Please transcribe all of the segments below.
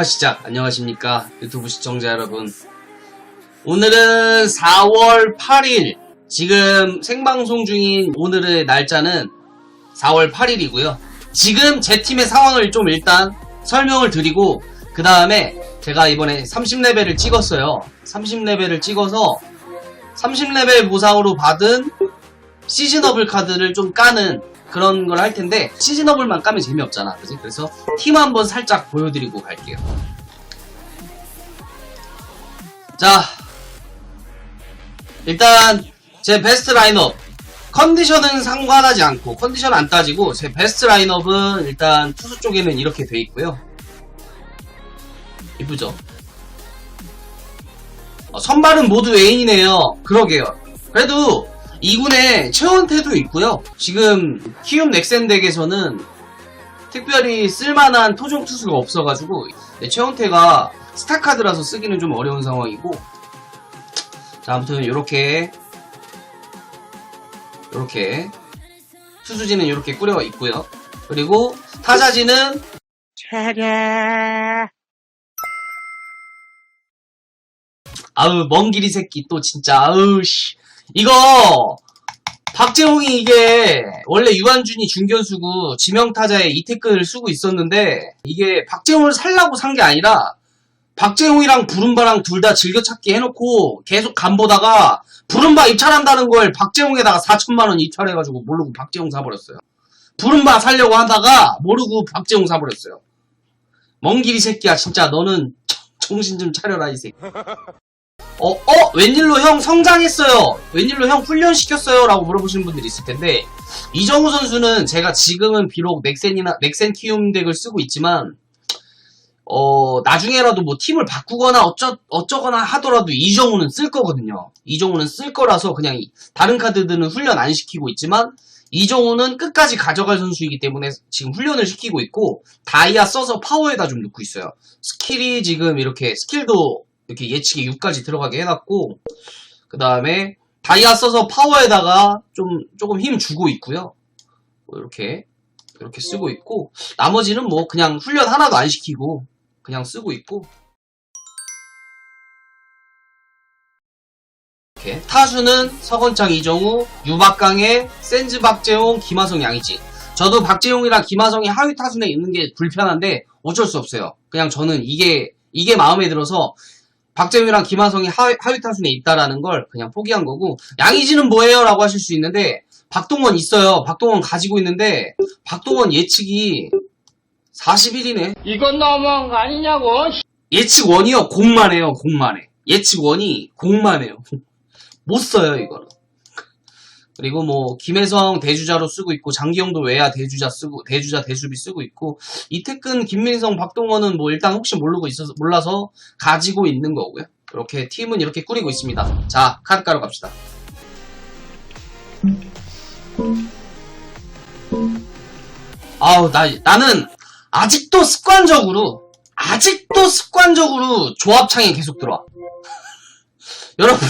녹화 시작. 안녕하십니까. 유튜브 시청자 여러분. 오늘은 4월 8일. 지금 생방송 중인 오늘의 날짜는 4월 8일이고요. 지금 제 팀의 상황을 좀 일단 설명을 드리고, 그 다음에 제가 이번에 30레벨을 찍었어요. 30레벨을 찍어서 30레벨 보상으로 받은 시즈너블 카드를 좀 까는 그런 걸 할 텐데 시즈너블만 까면 재미없잖아. 그지? 그래서 팀 한번 살짝 보여드리고 갈게요. 자 일단 제 베스트 라인업. 컨디션은 상관하지 않고 컨디션 안 따지고 제 베스트 라인업은 일단 투수 쪽에는 이렇게 돼 있고요. 이쁘죠? 어, 선발은 모두 A이네요. 그러게요. 그래도 2군에 최원태도 있고요. 지금 키움 넥센 덱에서는 특별히 쓸만한 토종 투수가 없어가지고 네, 최원태가 스타카드라서 쓰기는 좀 어려운 상황이고 자 아무튼 이렇게 이렇게 투수진은 이렇게 꾸려 있고요. 그리고 타자진은 아우 먼 길이 새끼 또 진짜 아우 씨 이거 박재홍이 이게 원래 유한준이 중견수고 지명타자에 이태근을 쓰고 있었는데 이게 박재홍을 살라고 산 게 아니라 박재홍이랑 부른바랑 둘 다 즐겨찾기 해놓고 계속 간보다가 부른바 입찰한다는 걸 박재홍에다가 4천만원 입찰해가지고 모르고 박재홍 사버렸어요. 부른바 살려고 하다가 모르고 박재홍 사버렸어요. 먼 길이 새끼야 진짜 너는 정신 좀 차려라 이 새끼. 어, 어, 웬일로 형 성장했어요? 웬일로 형 훈련시켰어요? 라고 물어보시는 분들이 있을 텐데, 이정우 선수는 제가 지금은 비록 넥센이나, 넥센 키움 덱을 쓰고 있지만, 어, 나중에라도 뭐 팀을 바꾸거나 어쩌, 어쩌거나 하더라도 이정우는 쓸 거거든요. 이정우는 쓸 거라서 그냥 이- 다른 카드들은 훈련 안 시키고 있지만, 이정우는 끝까지 가져갈 선수이기 때문에 지금 훈련을 시키고 있고, 다이아 써서 파워에다 좀 넣고 있어요. 스킬이 지금 이렇게, 스킬도 이렇게 예측이 6까지 들어가게 해놨고 그 다음에 다이아 써서 파워에다가 좀 조금 힘 주고 있고요. 뭐 이렇게 이렇게 쓰고 있고 나머지는 뭐 그냥 훈련 하나도 안 시키고 그냥 쓰고 있고. 이렇게. 타수는 서건창 이정우 유박강의 센즈 박재홍 김하성 양이지. 저도 박재홍이랑 김하성이 하위 타순에 있는 게 불편한데 어쩔 수 없어요. 그냥 저는 이게 이게 마음에 들어서 박재민이랑 김하성이 하위, 하위 타순에 있다라는 걸 그냥 포기한 거고 양의지는 뭐예요? 라고 하실 수 있는데 박동원 있어요. 박동원 가지고 있는데 박동원 예측이 41이네. 이건 너무한 거 아니냐고. 예측 원이요. 공만 해요. 공만 해. 예측 원이 공만 해요. 못 써요 이거는. 그리고 뭐 김혜성 대주자로 쓰고 있고 장기영도 외야 대주자 쓰고 대주자 대수비 쓰고 있고 이태근 김민성 박동원은 뭐 일단 혹시 모르고 있어서 몰라서 가지고 있는 거고요. 이렇게 팀은 이렇게 꾸리고 있습니다. 자 카드 가로 갑시다. 아우 나 나는 아직도 습관적으로 아직도 습관적으로 조합창에 계속 들어와. 여러분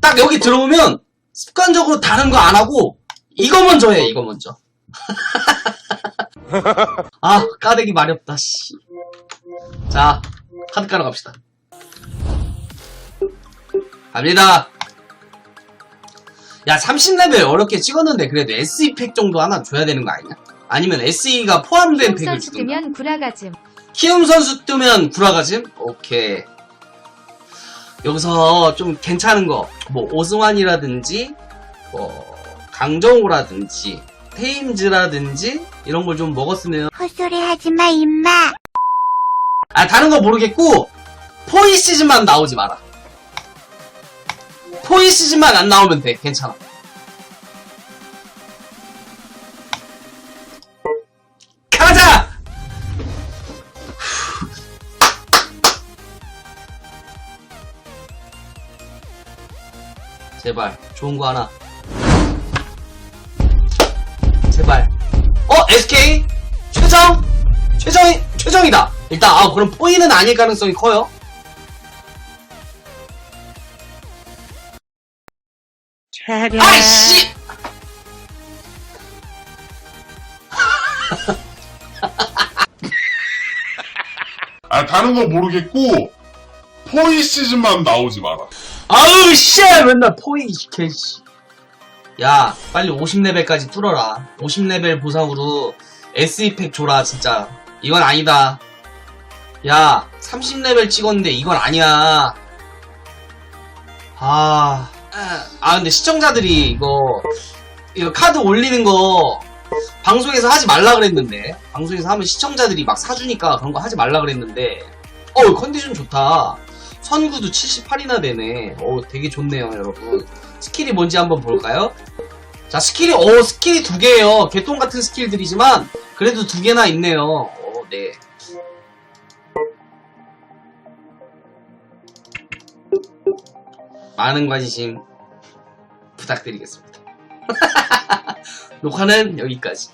딱 여기 들어오면 습관적으로 다른 거 안 하고 이거 먼저 해 이거 먼저 아 까대기 없다 씨. 자 카드 깔아 갑시다 갑니다 야 30레벨 어렵게 찍었는데 그래도 SE 팩 정도 하나 줘야 되는 거 아니냐? 아니면 SE가 포함된 팩을 선수 주든가 뜨면 구라가즘. 키움 선수 뜨면 구라가짐? 오케이. 여기서 좀 괜찮은 거, 뭐, 오승환이라든지, 뭐, 강정호라든지, 테임즈라든지, 이런 걸 좀 먹었으면, 헛소리 하지 마, 임마. 아, 다른 거 모르겠고, 포이 시즌만 나오지 마라. 포이 시즌만 안 나오면 돼. 괜찮아. 제발, 좋은 거 하나. 제발. 어, SK? 최정? 최정이, 최정이다! 일단, 아, 그럼 포인은 아닐 가능성이 커요. 아이씨! 아 다른 건 모르겠고 포이 시즌만 나오지 마라. 아우 씨! 맨날 포이 개씨. 야 빨리 50레벨까지 뚫어라. 50레벨 보상으로 SE팩 줘라 진짜. 이건 아니다. 야 30레벨 찍었는데 이건 아니야. 아, 아 근데 시청자들이 이거 이거 카드 올리는 거 방송에서 하지 말라 그랬는데 방송에서 하면 시청자들이 막 사주니까 그런 거 하지 말라 그랬는데 어 컨디션 좋다 선구도 78이나 되네. 오, 되게 좋네요, 여러분. 스킬이 뭔지 한번 볼까요? 자, 스킬이, 오, 스킬이 두 개예요. 개똥 같은 스킬들이지만, 그래도 두 개나 있네요. 오, 네. 많은 관심 부탁드리겠습니다. 녹화는 여기까지.